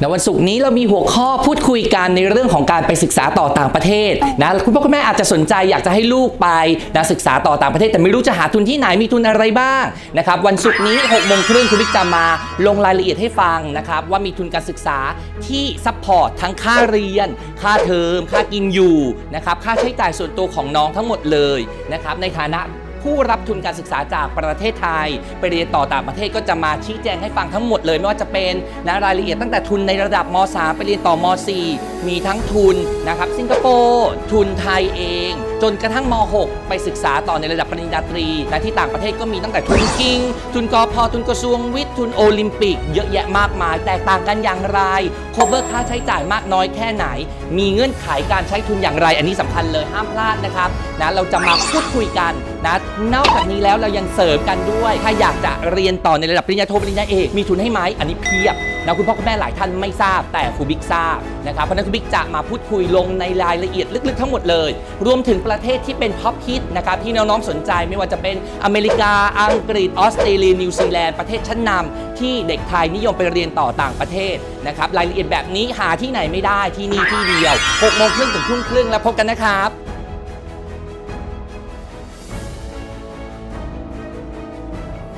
ในวันศุกร์นี้เรามีหัวข้อพูดคุยกันในเรื่องของการไปศึกษาต่อต่างประเทศนะคุณพ่อคุณแม่อาจจะสนใจอยากจะให้ลูกไปนะศึกษาต่อต่างประเทศ แต่ไม่รู้จะหาทุนที่ไหนมีทุนอะไรบ้างนะครับวันศุกร์นี้6กโมงครึ่งคุณบิ๊กจะมาลงรายละเอียดให้ฟังนะครับว่ามีทุนการศึกษาที่ซัพพอร์ตทั้งค่าเรียน ค่าเทอม ค่ากินอยู่นะครับค่าใช้จ่ายส่วนตัวของน้องทั้งหมดเลยนะครับในฐานะ ผู้รับทุนการศึกษาจากประเทศไทย ไปเรียนต่อต่างประเทศก็จะมาชี้แจงให้ฟังทั้งหมดเลย ไม่ว่าจะเป็นนะรายละเอียดตั้งแต่ทุนในระดับม .3 ไปเรียนต่อม .4 มีทั้งทุนนะครับสิงคโปร์ทุนไทยเอง จนกระทั่งม .6 ไปศึกษาต่อในระดับปริญญาตรีและที่ต่างประเทศก็มีตั้งแต่ทุนกิงทุนกอพอทุนกระทรวงวิทย์ทุนโอลิมปิก เยอะแยะมากมาย แตกต่างกันอย่างไร cover ค่าใช้จ่ายมากน้อยแค่ไหน มีเงื่อนไขการใช้ทุนอย่างไร อันนี้สำคัญเลยห้ามพลาดนะครับนะเราจะมาพูดคุยกัน นะนอกจากนี้แล้วเรายังเสริมกันด้วย ถ้าอยากจะเรียนต่อในระดับปริญญาโทปริญญาเอกมีทุนให้ไหมอันนี้เพียบนะคุณพ่อคุณแม่หลายท่านไม่ทราบแต่ครูบิ๊กทราบนะครับเพราะนั้นครูบิ๊กจะมาพูดคุยลงในรายละเอียดลึกๆทั้งหมดเลย รวมถึงประเทศที่เป็นท็อปฮิตนะครับที่น้องๆสนใจไม่ว่าจะเป็นอเมริกา อังกฤษออสเตรเลียนิวซีแลนด์ประเทศชั้นนำที่เด็กไทยนิยมไปเรียนต่อต่างประเทศนะครับรายละเอียดแบบนี้หาที่ไหนไม่ได้ที่นี่ที่เดียว6โมงครึ่งถึงทุ่มครึ่งแล้วพบกันนะครับ